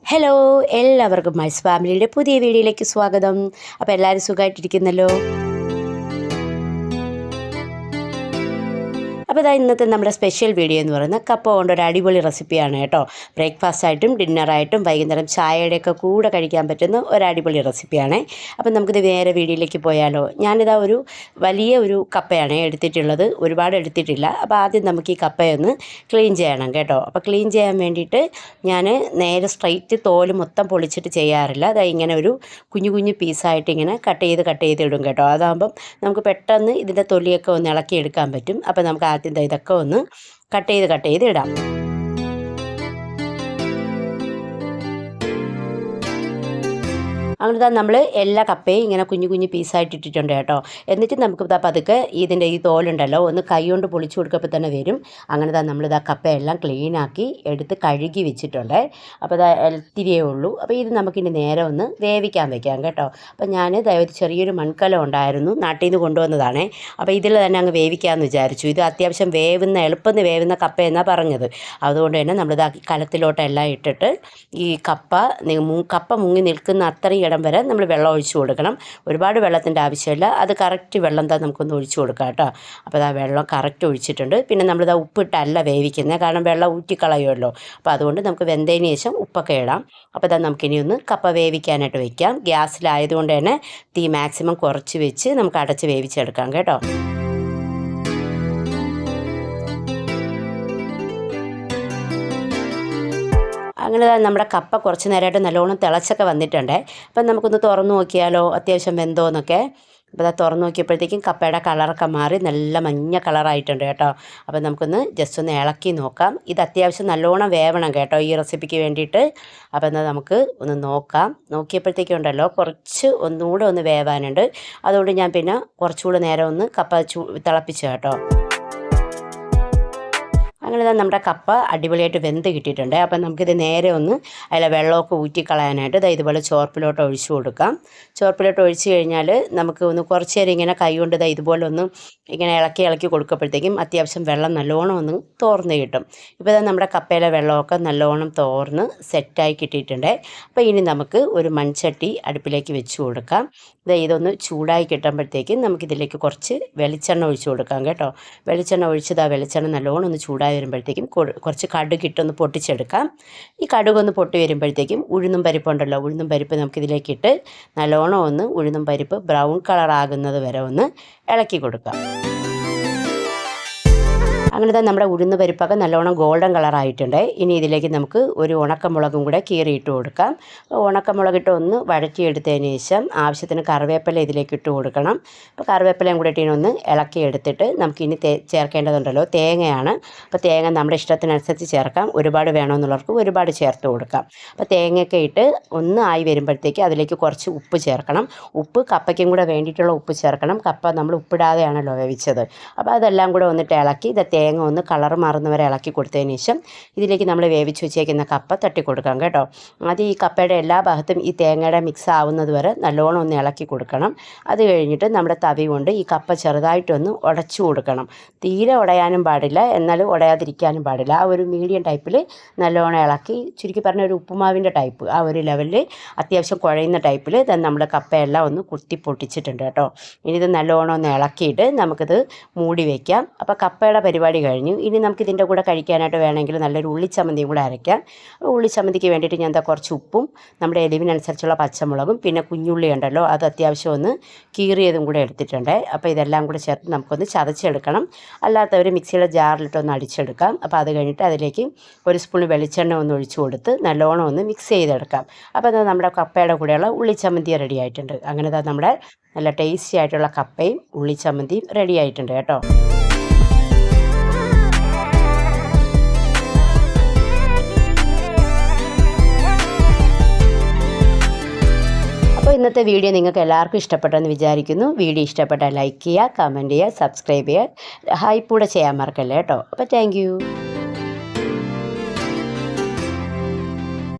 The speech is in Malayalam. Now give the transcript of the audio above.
ഹലോ എല്ലാവർക്കും മൈസ് ഫാമിലിയുടെ പുതിയ വീഡിയോയിലേക്ക് സ്വാഗതം. അപ്പോൾ എല്ലാവരും സുഖമായിട്ടിരിക്കുന്നല്ലോ? അപ്പോൾ ഇതാ ഇന്നത്തെ നമ്മുടെ സ്പെഷ്യൽ വീഡിയോ എന്ന് പറയുന്നത് കപ്പ കൊണ്ട് ഒരു അടിപൊളി റെസിപ്പിയാണ് കേട്ടോ. ബ്രേക്ക്ഫാസ്റ്റ് ആയിട്ടും ഡിന്നറായിട്ടും വൈകുന്നേരം ചായയുടെയൊക്കെ കൂടെ കഴിക്കാൻ പറ്റുന്ന ഒരു അടിപൊളി റെസിപ്പിയാണ് അപ്പോൾ നമുക്കിത് വേറെ വീഡിയോയിലേക്ക് പോയാലോ. ഞാനിതാ ഒരു വലിയ ഒരു കപ്പയാണ് എടുത്തിട്ടുള്ളത്. ഒരുപാട് എടുത്തിട്ടില്ല. അപ്പോൾ ആദ്യം നമുക്ക് ഈ കപ്പയൊന്ന് ക്ലീൻ ചെയ്യണം കേട്ടോ. അപ്പോൾ ക്ലീൻ ചെയ്യാൻ വേണ്ടിയിട്ട് ഞാൻ നേരെ സ്ട്രൈറ്റ് തോൽ മൊത്തം പൊളിച്ചിട്ട് ചെയ്യാറില്ല. അതായത് ഇങ്ങനെ ഒരു കുഞ്ഞു കുഞ്ഞു പീസായിട്ട് ഇങ്ങനെ കട്ട് ചെയ്ത് കട്ട് ചെയ്ത് ഇടും കേട്ടോ. അതാകുമ്പം നമുക്ക് പെട്ടെന്ന് ഇതിന്റെ തൊലിയൊക്കെ ഒന്ന് ഇളക്കി എടുക്കാൻ പറ്റും. അപ്പോൾ നമുക്ക് ആദ്യം ഇതൊക്കെ ഒന്ന് കട്ട് ചെയ്ത് കട്ട് ചെയ്ത് ഇടാം. അങ്ങനെ നമ്മൾ എല്ലാ കപ്പയും ഇങ്ങനെ കുഞ്ഞു കുഞ്ഞു പീസായിട്ട് ഇട്ടിട്ടുണ്ട് കേട്ടോ. എന്നിട്ട് നമുക്ക് ഇതാ പതുക്കെ ഇതിന്റെ ഈ തോലുണ്ടല്ലോ ഒന്ന് കൈ കൊണ്ട് പൊളിച്ചു കൊടുക്കുമ്പോൾ തന്നെ വരും. അങ്ങനെ തന്നെ നമ്മളിതാ കപ്പയെല്ലാം ക്ലീനാക്കി എടുത്ത് കഴുകി വെച്ചിട്ടുണ്ട്. അപ്പോൾ ഇതാ ഇത്തിരിയേ ഉള്ളൂ. അപ്പോൾ ഇത് നമുക്കിനി നേരെ ഒന്ന് വേവിക്കാൻ വെക്കാം കേട്ടോ. അപ്പോൾ ഞാൻ ഒരു ചെറിയൊരു മൺകലം ഉണ്ടായിരുന്നു നാട്ടിൽ നിന്ന് കൊണ്ടുവന്നതാണേ. അപ്പോൾ ഇതിൽ തന്നെ അങ്ങ് വേവിക്കാമെന്ന് വിചാരിച്ചു. ഇത് അത്യാവശ്യം വേവുന്ന എളുപ്പം വേവുന്ന കപ്പ എന്നാണ് പറഞ്ഞത്. അതുകൊണ്ട് തന്നെ നമ്മളിത് കലത്തിലോട്ടെല്ലാം ഇട്ടിട്ട് ഈ കപ്പ കപ്പ മുങ്ങി നിൽക്കുന്ന അത്രയും ഇടം വരെ നമ്മൾ വെള്ളം ഒഴിച്ചു കൊടുക്കണം. ഒരുപാട് വെള്ളത്തിന്റെ ആവശ്യമില്ല. അത് കറക്റ്റ് വെള്ളം തന്നെ നമുക്കൊന്ന് ഒഴിച്ചു കൊടുക്കാം കേട്ടോ. അപ്പോൾ ആ വെള്ളം കറക്റ്റ് ഒഴിച്ചിട്ടുണ്ട്. പിന്നെ നമ്മളിത് ഉപ്പിട്ടല്ല വേവിക്കുന്നത്. കാരണം വെള്ളം ഊറ്റിക്കളയുമല്ലോ. അപ്പോൾ അതുകൊണ്ട് നമുക്ക് വെന്തതിന് ശേഷം ഉപ്പൊക്കെ ഇടാം. അപ്പോൾ ഇതാ നമുക്കിനി ഒന്ന് കപ്പ വേവിക്കാനായിട്ട് വയ്ക്കാം ഗ്യാസിലായതുകൊണ്ട് തന്നെ തീ മാക്സിമം കുറച്ച് വെച്ച് നമുക്ക് അടച്ച് വേവിച്ചെടുക്കാം കേട്ടോ. അങ്ങനെ നമ്മുടെ കപ്പ കുറച്ച് നേരമായിട്ട് നല്ലോണം തിളച്ചൊക്കെ വന്നിട്ടുണ്ട്. അപ്പം നമുക്കൊന്ന് തുറന്നു നോക്കിയാലോ? അത്യാവശ്യം വെന്തോന്നൊക്കെ. അപ്പോൾ അത് തുറന്നു നോക്കിയപ്പോഴത്തേക്കും കപ്പയുടെ കളറൊക്കെ മാറി നല്ല മഞ്ഞ കളറായിട്ടുണ്ട് കേട്ടോ. അപ്പോൾ നമുക്കൊന്ന് ജസ്റ്റ് ഒന്ന് ഇളക്കി നോക്കാം. ഇത് അത്യാവശ്യം നല്ലോണം വേവണം കേട്ടോ ഈ റെസിപ്പിക്ക് വേണ്ടിയിട്ട്. അപ്പോൾ എന്നാൽ നമുക്ക് ഒന്ന് നോക്കാം. നോക്കിയപ്പോഴത്തേക്കും ഉണ്ടല്ലോ കുറച്ച് ഒന്നുകൂടെ ഒന്ന് വേവാനുണ്ട്. അതുകൊണ്ട് ഞാൻ പിന്നെ കുറച്ചുകൂടെ നേരം ഒന്ന് കപ്പ ചൂ തിളപ്പിച്ചു കേട്ടോ. അങ്ങനെ തന്നെ നമ്മുടെ കപ്പ അടിപൊളിയായിട്ട് വെന്ത് കിട്ടിയിട്ടുണ്ട്. അപ്പം നമുക്കിത് നേരെ ഒന്ന് അതിലെ വെള്ളമൊക്കെ ഊറ്റിക്കളയാനായിട്ട് ഇതാ ഇതുപോലെ ചോർപ്പിലോട്ട് ഒഴിച്ചു കൊടുക്കാം. ചോർപ്പിലോട്ട് ഒഴിച്ചു കഴിഞ്ഞാൽ നമുക്ക് ഒന്ന് കുറച്ച് നേരം ഇങ്ങനെ കൈ കൊണ്ട് ഇതാ ഇതുപോലെ ഒന്ന് ഇങ്ങനെ ഇളക്കി ഇളക്കി കൊടുക്കുമ്പോഴത്തേക്കും അത്യാവശ്യം വെള്ളം നല്ലോണം ഒന്ന് തോർന്ന് കിട്ടും. ഇപ്പോൾ നമ്മുടെ കപ്പയിലെ വെള്ളമൊക്കെ നല്ലോണം തോർന്ന് സെറ്റായി കിട്ടിയിട്ടുണ്ട്. അപ്പോൾ ഇനി നമുക്ക് ഒരു മൺചട്ടി അടുപ്പിലേക്ക് വെച്ച് കൊടുക്കാം. ഇത് ഇതൊന്ന് ചൂടായി കിട്ടുമ്പോഴത്തേക്കും നമുക്കിതിലേക്ക് കുറച്ച് വെളിച്ചെണ്ണ ഒഴിച്ചു കൊടുക്കാം കേട്ടോ. വെളിച്ചെണ്ണ ഒഴിച്ചത് ആ വെളിച്ചെണ്ണ നല്ലോണം ഒന്ന് ചൂടായി വരുമ്പോഴത്തേക്കും കുറച്ച് കടുക് ഇട്ടൊന്ന് പൊട്ടിച്ചെടുക്കാം. ഈ കടുക് ഒന്ന് പൊട്ടി വരുമ്പോഴത്തേക്കും ഉഴുന്നും പരിപ്പുണ്ടല്ലോ ഉഴുന്നും പരിപ്പ് നമുക്കിതിലേക്ക് ഇട്ട് നല്ലോണം ഒന്ന് ഉഴുന്നും പരിപ്പ് ബ്രൗൺ കളറാകുന്നത് വരെ ഒന്ന് ഇളക്കി കൊടുക്കാം. അങ്ങനെ തന്നെ നമ്മുടെ ഉഴുന്ന് പരിപ്പൊക്കെ നല്ലോണം ഗോൾഡൻ കളറായിട്ടുണ്ട് ഇനി ഇതിലേക്ക് നമുക്ക് ഒരു ഉണക്കമുളകും കൂടെ കീറിയിട്ട് കൊടുക്കാം. ഉണക്കമുളകിട്ട് ഒന്ന് വഴറ്റിയെടുത്തതിന് ശേഷം ആവശ്യത്തിന് കറിവേപ്പില ഇതിലേക്ക് ഇട്ട് കൊടുക്കണം. അപ്പോൾ കറിവേപ്പിലയും കൂടെ ഇട്ട് ഒന്ന് ഇളക്കി എടുത്തിട്ട് നമുക്കിനി തേ ചേർക്കേണ്ടതുണ്ടല്ലോ തേങ്ങയാണ്. അപ്പോൾ തേങ്ങ നമ്മുടെ ഇഷ്ടത്തിനനുസരിച്ച് ചേർക്കാം. ഒരുപാട് വേണമെന്നുള്ളവർക്ക് ഒരുപാട് ചേർത്ത് കൊടുക്കാം. അപ്പോൾ തേങ്ങയൊക്കെ ഇട്ട് ഒന്ന് ആയി വരുമ്പോഴത്തേക്ക് അതിലേക്ക് കുറച്ച് ഉപ്പ് ചേർക്കണം. ഉപ്പ് കപ്പയ്ക്കും കൂടെ വേണ്ടിയിട്ടുള്ള ഉപ്പ് ചേർക്കണം. കപ്പ നമ്മൾ ഉപ്പിടാതെയാണല്ലോ വേവിച്ചത്. അപ്പോൾ അതെല്ലാം കൂടെ വന്നിട്ട് ഇളക്കി ഇത് തേങ്ങ ഒന്ന് കളർ മാറുന്നവരെ ഇളക്കി കൊടുത്തതിന് ശേഷം ഇതിലേക്ക് നമ്മൾ വേവിച്ച് വെച്ചേക്കുന്ന കപ്പ തട്ടി കൊടുക്കാം കേട്ടോ. ആദ്യം ഈ കപ്പയുടെ എല്ലാ ഭാഗത്തും ഈ തേങ്ങയുടെ മിക്സ് ആവുന്നത് വരെ നല്ലോണം ഒന്ന് ഇളക്കി കൊടുക്കണം. അത് കഴിഞ്ഞിട്ട് നമ്മുടെ തവി കൊണ്ട് ഈ കപ്പ ചെറുതായിട്ടൊന്ന് ഉടച്ചു കൊടുക്കണം. തീരെ ഉടയാനും പാടില്ല എന്നാൽ ഉടയാതിരിക്കാനും പാടില്ല. ആ ഒരു മീഡിയം ടൈപ്പിൽ നല്ലോണം ഇളക്കി ചുരുക്കി പറഞ്ഞ ഒരു ഉപ്പുമാവിന്റെ ടൈപ്പ് ആ ഒരു ലെവലിൽ അത്യാവശ്യം കുഴയുന്ന ടൈപ്പിൽ നമ്മൾ കപ്പയെല്ലാം ഒന്ന് കുത്തി പൊട്ടിച്ചിട്ടുണ്ട് കേട്ടോ. ഇനി ഇത് നല്ലോണം ഒന്ന് ഇളക്കിയിട്ട് നമുക്കിത് മൂടി വയ്ക്കാം അപ്പോൾ കപ്പയുടെ പരിപാടി പരിപാടി കഴിഞ്ഞു. ഇനി നമുക്ക് ഇതിന്റെ കൂടെ കഴിക്കാനായിട്ട് വേണമെങ്കിൽ നല്ലൊരു ഉള്ളിച്ചമ്മന്തിയും കൂടെ അരയ്ക്കാം. ഉള്ളിച്ചമ്മന്തിക്ക് വേണ്ടിയിട്ട് ഞാൻ എന്താ കുറച്ച് ഉപ്പും നമ്മുടെ എരിവിനനുസരിച്ചുള്ള പച്ചമുളകും പിന്നെ കുഞ്ഞുള്ളി ഉണ്ടല്ലോ അത് അത്യാവശ്യം ഒന്ന് കീറിയതും കൂടെ എടുത്തിട്ടുണ്ട്. അപ്പോൾ ഇതെല്ലാം കൂടെ ചേർത്ത് നമുക്കൊന്ന് ചതച്ചെടുക്കണം. അല്ലാത്തവർ മിക്സിയുടെ ജാറിലിട്ടൊന്ന് അടിച്ചെടുക്കാം. അപ്പോൾ അത് കഴിഞ്ഞിട്ട് അതിലേക്ക് ഒരു സ്പൂൺ വെളിച്ചെണ്ണ ഒന്ന് ഒഴിച്ചു കൊടുത്ത് നല്ലോണം ഒന്ന് മിക്സ് ചെയ്തെടുക്കാം. അപ്പോൾ അത് നമ്മുടെ കപ്പയുടെ കൂടെയുള്ള ഉള്ളിച്ചമ്മന്തി റെഡി ആയിട്ടുണ്ട്. അങ്ങനെ നമ്മുടെ നല്ല ടേസ്റ്റി ആയിട്ടുള്ള കപ്പയും ഉള്ളിച്ചമ്മന്തിയും റെഡി ആയിട്ടുണ്ട് കേട്ടോ. ഇന്നത്തെ വീഡിയോ നിങ്ങൾക്ക് എല്ലാവർക്കും ഇഷ്ടപ്പെട്ടെന്ന് വിചാരിക്കുന്നു. വീഡിയോ ഇഷ്ടപ്പെട്ടാൽ ലൈക്ക് ചെയ്യുക കമന്റ് ചെയ്യുക സബ്സ്ക്രൈബ് ചെയ്യുക. ഹൈപ്പ് കൂടെ ചെയ്യാൻ മറക്കല്ലേ കേട്ടോ അപ്പോൾ താങ്ക്